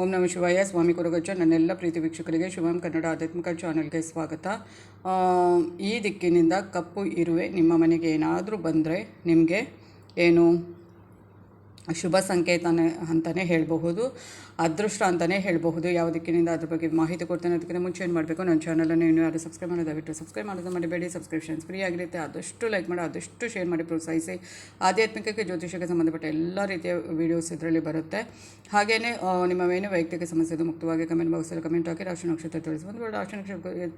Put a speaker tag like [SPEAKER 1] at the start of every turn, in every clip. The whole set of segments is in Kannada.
[SPEAKER 1] ಓಂ ನಮ ಶಿವಾಯ. ಸ್ವಾಮಿ ಕುರುಗಜ್ಜ. ನನ್ನೆಲ್ಲ ಪ್ರೀತಿ ವೀಕ್ಷಕರಿಗೆ ಶಿವಂ ಕನ್ನಡ ಆಧ್ಯಾತ್ಮಿಕ ಚಾನಲ್ಗೆ ಸ್ವಾಗತ. ಈ ದಿಕ್ಕಿನಿಂದ ಕಪ್ಪು ಇರುವೆ ನಿಮ್ಮ ಮನೆಗೆ ಏನಾದರೂ ಬಂದರೆ ನಿಮಗೆ ಏನು? ಶುಭ ಸಂಕೇತನೇ ಅಂತಲೇ ಹೇಳಬಹುದು, ಅದೃಷ್ಟ ಅಂತಲೇ ಹೇಳಬಹುದು ಯಾವ ದಿಕ್ಕಿನಿಂದ ಅದ್ರ ಬಗ್ಗೆ ಮಾಹಿತಿ ಕೊಡ್ತೇನೆ ಅದಕ್ಕಿಂತ ಮುಂಚೆ ಏನು ಮಾಡಬೇಕು ನನ್ನ ಚಾನಲನ್ನು ಇನ್ನೂ ಯಾರು ಸಬ್ಸ್ಕ್ರೈಬ್ ಮಾಡೋದು ದಯವಿಟ್ಟು ಸಬ್ಸ್ಕ್ರೈಬ್ ಮಾಡೋದು ಮಾಡಬೇಡಿ ಸಬ್ಸ್ಕ್ರಿಪ್ಷನ್ಸ್ ಫ್ರೀ ಆಗಿರುತ್ತೆ, ಆದಷ್ಟು ಲೈಕ್ ಮಾಡಿ, ಆದಷ್ಟು ಶೇರ್ ಮಾಡಿ, ಪ್ರೋತ್ಸಾಹಿಸಿ. ಆಧ್ಯಾತ್ಮಿಕಕ್ಕೆ ಜ್ಯೋತಿಷಕ್ಕೆ ಸಂಬಂಧಪಟ್ಟ ಎಲ್ಲ ರೀತಿಯ ವೀಡಿಯೋಸ್ ಇದರಲ್ಲಿ ಬರುತ್ತೆ. ಹಾಗೆಯೇ ನಿಮ್ಮ ಏನು ವೈಯಕ್ತಿಕ ಸಮಸ್ಯೆ ಇದು ಮುಕ್ತವಾಗಿ ಕಮೆಂಟ್ ಬಾಕ್ಸಲ್ಲಿ ಕಮೆಂಟ್ ಹಾಕಿ, ರಾಶಿ ನಕ್ಷತ್ರ ತಿಳಿಸಿ ವೇಳೆ ರಾಶಿ ನಕ್ಷತ್ರ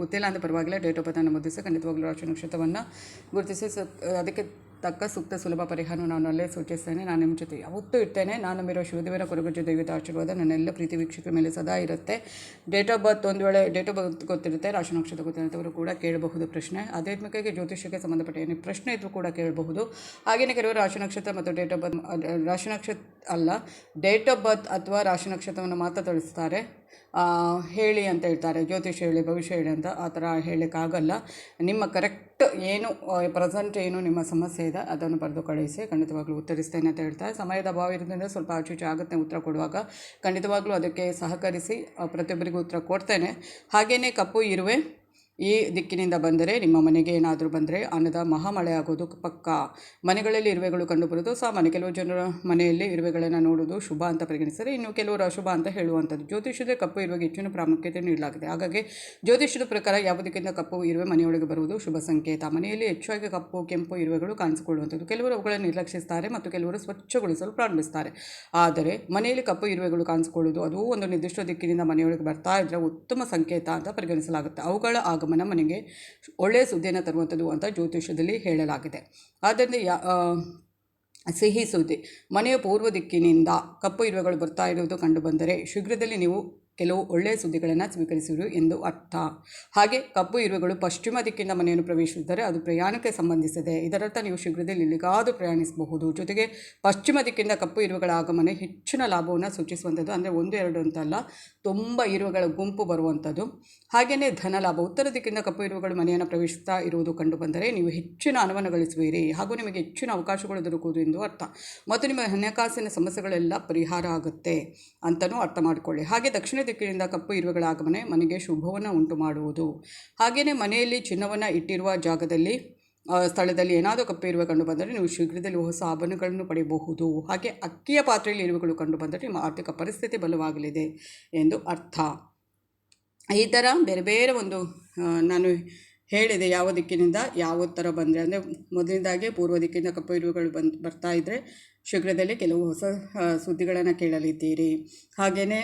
[SPEAKER 1] ಗೊತ್ತಿಲ್ಲ ಅಂತ ಪರವಾಗಿಲ್ಲ ಡೇಟ್ ಆಫ್ ಬರ್ತನ್ನು ಮುದ್ದಿಸಿ, ಖಂಡಿತವಾಗ್ಲೂ ರಾಶಿ ನಕ್ಷತ್ರವನ್ನು ಗುರುತಿಸಿ ಅದಕ್ಕೆ ತಕ್ಕ ಸೂಕ್ತ ಸುಲಭ ಪರಿಹಾರ ನಾನು ಅಲ್ಲೇ ಸೂಚಿಸ್ತೇನೆ. ನಾನು ನಿಮ್ಮ ಜೊತೆ ಯಾವತ್ತೂ ಇರ್ತೇನೆ. ನಾನು ನಂಬಿರೋ ಶಿವದೇವರ ಕೊರಗುಜ್ಜ ದೈವದ ಆಶೀರ್ವಾದ ನನ್ನೆಲ್ಲ ಪ್ರೀತಿ ವೀಕ್ಷಕರ ಮೇಲೆ ಸದಾ ಇರುತ್ತೆ. ಡೇಟ್ ಆಫ್ ಬರ್ತ್ ಒಂದು ವೇಳೆ ಡೇಟ್ ಆಫ್ ಬರ್ತ್ ಗೊತ್ತಿರುತ್ತೆ. ರಾಶಿ ನಕ್ಷತ್ರ ಗೊತ್ತಿರುತ್ತವರು ಕೂಡ ಕೇಳಬಹುದು ಪ್ರಶ್ನೆ. ಆಧ್ಯಾತ್ಮಿಕಕ್ಕೆ, ಜ್ಯೋತಿಷ್ಯಕ್ಕೆ ಸಂಬಂಧಪಟ್ಟ ಏನೇ ಪ್ರಶ್ನೆ ಇದ್ದರೂ ಕೂಡ ಕೇಳಬಹುದು. ಹಾಗೆಯೇ ಕೆಲವರು ರಾಶಿ ನಕ್ಷತ್ರ ಮತ್ತು ಡೇಟ್ ಆಫ್ ಬರ್ತ್ ರಾಶಿ ನಕ್ಷತ್ರ ಅಲ್ಲ ಡೇಟ್ ಆಫ್ ಬರ್ತ್ ಅಥವಾ ರಾಶಿ ನಕ್ಷತ್ರವನ್ನು ಮಾತ್ರ ತಿಳಿಸ್ತಾರೆ ಹೇಳಿ ಅಂತ ಹೇಳ್ತಾರೆ, ಜ್ಯೋತಿಷ ಹೇಳಿ, ಭವಿಷ್ಯ ಹೇಳಿ ಅಂತ ಆ ಥರ ಹೇಳೋಕ್ಕಾಗಲ್ಲ ನಿಮ್ಮ ಕರೆಕ್ಟ್ ಏನು ಪ್ರೆಸೆಂಟ್ ಏನು ನಿಮ್ಮ ಸಮಸ್ಯೆ ಇದೆ, ಅದನ್ನು ಬರೆದು ಕಳಿಸಿ, ಖಂಡಿತವಾಗ್ಲೂ ಉತ್ತರಿಸ್ತೇನೆ ಅಂತ ಹೇಳ್ತಾರೆ. ಸಮಯದ ಅಭಾವ ಇರೋದ್ರಿಂದ ಸ್ವಲ್ಪ ಆಚೂಚೆ ಆಗುತ್ತೆ ಉತ್ತರ ಕೊಡುವಾಗ. ಖಂಡಿತವಾಗ್ಲೂ ಅದಕ್ಕೆ ಸಹಕರಿಸಿ ಪ್ರತಿಯೊಬ್ಬರಿಗೂ ಉತ್ತರ ಕೊಡ್ತೇನೆ. ಹಾಗೆಯೇ ಕಪ್ಪು, ಇರುವೆ ಈ ದಿಕ್ಕಿನಿಂದ ಬಂದರೆ, ನಿಮ್ಮ ಮನೆಗೆ ಏನಾದರೂ ಬಂದರೆ ಅನ್ನದ ಮಹಾಮಳೆ ಆಗೋದು ಪಕ್ಕ. ಮನೆಗಳಲ್ಲಿ ಇರುವೆಗಳು ಕಂಡುಬರೋದು ಸಾಮಾನ್ಯ. ಕೆಲವು ಜನರ ಮನೆಯಲ್ಲಿ ಇರುವೆಗಳನ್ನು ನೋಡೋದು ಶುಭ ಅಂತ ಪರಿಗಣಿಸ್ತಾರೆ ಇನ್ನು ಕೆಲವರು ಅಶುಭ ಅಂತ ಹೇಳುವಂಥದ್ದು. ಜ್ಯೋತಿಷ್ಯದ ಕಪ್ಪು ಇರುವೆಗೆ ಹೆಚ್ಚಿನ ಪ್ರಾಮುಖ್ಯತೆ ನೀಡಲಾಗಿದೆ. ಹಾಗಾಗಿ ಜ್ಯೋತಿಷ್ಯದ ಪ್ರಕಾರ ಯಾವ ದಿಕ್ಕಿಂದ ಕಪ್ಪು ಇರುವೆ ಮನೆಯೊಳಗೆ ಬರುವುದು ಶುಭ ಸಂಕೇತ. ಮನೆಯಲ್ಲಿ ಹೆಚ್ಚಾಗಿ ಕಪ್ಪು, ಕೆಂಪು ಇರುವೆಗಳು ಕಾಣಿಸಿಕೊಳ್ಳುವಂಥದ್ದು. ಕೆಲವರು ಅವುಗಳನ್ನು ನಿರ್ಲಕ್ಷಿಸುತ್ತಾರೆ ಮತ್ತು ಕೆಲವರು ಸ್ವಚ್ಛಗೊಳಿಸಲು ಪ್ರಾರಂಭಿಸ್ತಾರೆ. ಆದರೆ ಮನೆಯಲ್ಲಿ ಕಪ್ಪು ಇರುವೆಗಳು ಕಾಣಿಸಿಕೊಳ್ಳುವುದು, ಅದು ಒಂದು ನಿರ್ದಿಷ್ಟ ದಿಕ್ಕಿನಿಂದ ಮನೆಯೊಳಗೆ ಬರ್ತಾ ಇದ್ದರೆ ಉತ್ತಮ ಸಂಕೇತ ಅಂತ ಪರಿಗಣಿಸಲಾಗುತ್ತೆ. ಅವುಗಳ ಆಗಮನ ಮನೆಗೆ ಒಳ್ಳೆಯ ಸುದ್ದಿಯನ್ನು ತರುವಂಥದ್ದು ಅಂತ ಜ್ಯೋತಿಷ್ಯದಲ್ಲಿ ಹೇಳಲಾಗಿದೆ. ಆದ್ದರಿಂದ ಯಾ ಸಿಹಿ ಸುದ್ದಿ, ಮನೆಯ ಪೂರ್ವ ದಿಕ್ಕಿನಿಂದ ಕಪ್ಪು ಇರುವೆಗಳು ಬರ್ತಾ ಇರುವುದು ಕಂಡುಬಂದರೆ ಶೀಘ್ರದಲ್ಲಿ ನೀವು ಕೆಲವು ಒಳ್ಳೆಯ ಸುದ್ದಿಗಳನ್ನು ಸ್ವೀಕರಿಸುವುದು ಎಂದು ಅರ್ಥ. ಹಾಗೆ ಕಪ್ಪು ಇರುವೆಗಳು ಪಶ್ಚಿಮ ದಿಕ್ಕಿನ ಮನೆಯನ್ನು ಪ್ರವೇಶಿಸಿದರೆ ಅದು ಪ್ರಯಾಣಕ್ಕೆ ಸಂಬಂಧಿಸಿದೆ. ಇದರರ್ಥ ನೀವು ಶೀಘ್ರದಲ್ಲಿ ಇಲ್ಲಿಗಾದರೂ ಪ್ರಯಾಣಿಸಬಹುದು. ಜೊತೆಗೆ ಪಶ್ಚಿಮ ದಿಕ್ಕಿನ ಕಪ್ಪು ಇರುವೆಗಳ ಆಗಮನ ಹೆಚ್ಚಿನ ಲಾಭವನ್ನು ಸೂಚಿಸುವಂಥದ್ದು. ಅಂದರೆ ಒಂದು, ಎರಡು ಅಂತಲ್ಲ, ತುಂಬ ಇರುವೆಗಳ ಗುಂಪು ಬರುವಂಥದ್ದು. ಹಾಗೆಯೇ ಧನ ಲಾಭ. ಉತ್ತರ ದಿಕ್ಕಿನ ಕಪ್ಪು ಇರುವೆಗಳು ಮನೆಯನ್ನು ಪ್ರವೇಶಿಸ್ತಾ ಇರುವುದು ಕಂಡುಬಂದರೆ ನೀವು ಹೆಚ್ಚಿನ ಹಣವನ್ನು ಗಳಿಸುವಿರಿ. ಹಾಗೂ ನಿಮಗೆ ಹೆಚ್ಚಿನ ಅವಕಾಶಗಳು ದೊರಕುವುದು ಎಂದು ಅರ್ಥ. ಮತ್ತು ನಿಮ್ಮ ಹಣಕಾಸಿನ ಸಮಸ್ಯೆಗಳೆಲ್ಲ ಪರಿಹಾರ ಆಗುತ್ತೆ ಅಂತಲೂ ಅರ್ಥ ಮಾಡಿಕೊಳ್ಳಿ. ಹಾಗೆ ದಕ್ಷಿಣ ದಿಕ್ಕಿನಿಂದ ಕಪ್ಪು ಇರುವೆಗಳ ಆಗಮನೆ ಮನೆಗೆ ಶುಭವನ್ನು ಉಂಟು ಮಾಡುವುದು. ಹಾಗೆಯೇ ಮನೆಯಲ್ಲಿ ಚಿನ್ನವನ್ನು ಇಟ್ಟಿರುವ ಜಾಗದಲ್ಲಿ ಸ್ಥಳದಲ್ಲಿ ಏನಾದರೂ ಕಪ್ಪು ಇರುವೆ ಕಂಡು ಬಂದರೆ ನೀವು ಶೀಘ್ರದಲ್ಲಿ ಹೊಸ ಆಭರಣಗಳನ್ನು ಪಡೆಯಬಹುದು. ಹಾಗೆ ಅಕ್ಕಿಯ ಪಾತ್ರೆಯಲ್ಲಿ ಇರುವೆಗಳು ಕಂಡು ಬಂದರೆ ನಿಮ್ಮ ಆರ್ಥಿಕ ಪರಿಸ್ಥಿತಿ ಬಲವಾಗಲಿದೆ ಎಂದು ಅರ್ಥ. ಈ ಥರ ಬೇರೆ ಬೇರೆ ಒಂದು ನಾನು ಹೇಳಿದೆ ಯಾವ ದಿಕ್ಕಿನಿಂದ ಯಾವ ಥರ ಬಂದರೆ, ಅಂದರೆ ಮೊದಲಿನದಾಗೆ ಪೂರ್ವ ದಿಕ್ಕಿಂದ ಕಪ್ಪು ಇರುವೆಗಳು ಬಂದು ಬರ್ತಾ ಇದ್ದರೆ ಶೀಘ್ರದಲ್ಲೇ ಕೆಲವು ಹೊಸ ಸುದ್ದಿಗಳನ್ನು ಕೇಳಲಿದ್ದೀರಿ. ಹಾಗೆಯೇ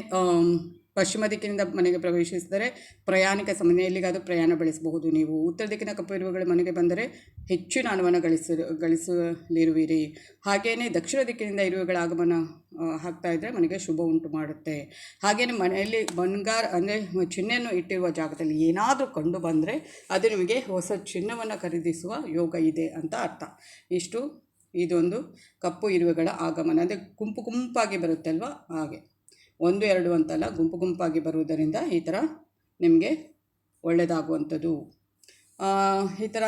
[SPEAKER 1] ಪಶ್ಚಿಮ ದಿಕ್ಕಿನಿಂದ ಮನೆಗೆ ಪ್ರವೇಶಿಸಿದರೆ ಪ್ರಯಾಣಿಕ ಸಮಯ ಎಲ್ಲಿಗಾದರೂ ಪ್ರಯಾಣ ಬೆಳೆಸಬಹುದು. ನೀವು ಉತ್ತರ ದಿಕ್ಕಿನ ಕಪ್ಪು ಇರುವೆಗಳು ಮನೆಗೆ ಬಂದರೆ ಹೆಚ್ಚಿನ ಹಣವನ್ನು ಗಳಿಸ, ಗಳಿಸಲಿರುವಿರಿ. ಹಾಗೆಯೇ ದಕ್ಷಿಣ ದಿಕ್ಕಿನಿಂದ ಇರುವೆಗಳ ಆಗಮನ ಹಾಕ್ತಾ ಇದ್ದರೆ ಮನೆಗೆ ಶುಭ ಉಂಟು ಮಾಡುತ್ತೆ. ಹಾಗೆಯೇ ಮನೆಯಲ್ಲಿ ಬಂಗಾರ, ಅಂದರೆ ಚಿಹ್ನೆಯನ್ನು ಇಟ್ಟಿರುವ ಜಾಗದಲ್ಲಿ ಏನಾದರೂ ಕಂಡು ಬಂದರೆ ಅದು ನಿಮಗೆ ಹೊಸ ಚಿನ್ನವನ್ನು ಖರೀದಿಸುವ ಯೋಗ ಇದೆ ಅಂತ ಅರ್ಥ. ಇಷ್ಟು, ಇದೊಂದು ಕಪ್ಪು ಇರುವೆಗಳ ಆಗಮನ. ಅಂದರೆ ಗುಂಪು ಗುಂಪಾಗಿ ಬರುತ್ತಲ್ವ? ಹಾಗೆ. ಒಂದು, ಎರಡು ಅಂತಲ್ಲ ಗುಂಪು ಗುಂಪಾಗಿ ಬರುವುದರಿಂದ ಈ ಥರ ನಿಮಗೆ ಒಳ್ಳೆಯದಾಗುವಂಥದ್ದು. ಈ ಥರ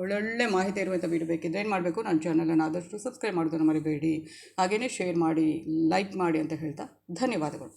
[SPEAKER 1] ಒಳ್ಳೊಳ್ಳೆ ಮಾಹಿತಿ ಇರುವಂಥ ವೀಡಿಯೋ ಬೇಕಿದ್ರೆ ಏನು ಮಾಡಬೇಕು? ನನ್ನ ಚಾನಲನ್ನು ಆದಷ್ಟು ಸಬ್ಸ್ಕ್ರೈಬ್ ಮಾಡೋದನ್ನು ಮರಿಬೇಡಿ. ಹಾಗೆಯೇ ಶೇರ್ ಮಾಡಿ ಲೈಕ್ ಮಾಡಿ ಅಂತ ಹೇಳ್ತಾ ಧನ್ಯವಾದಗಳು.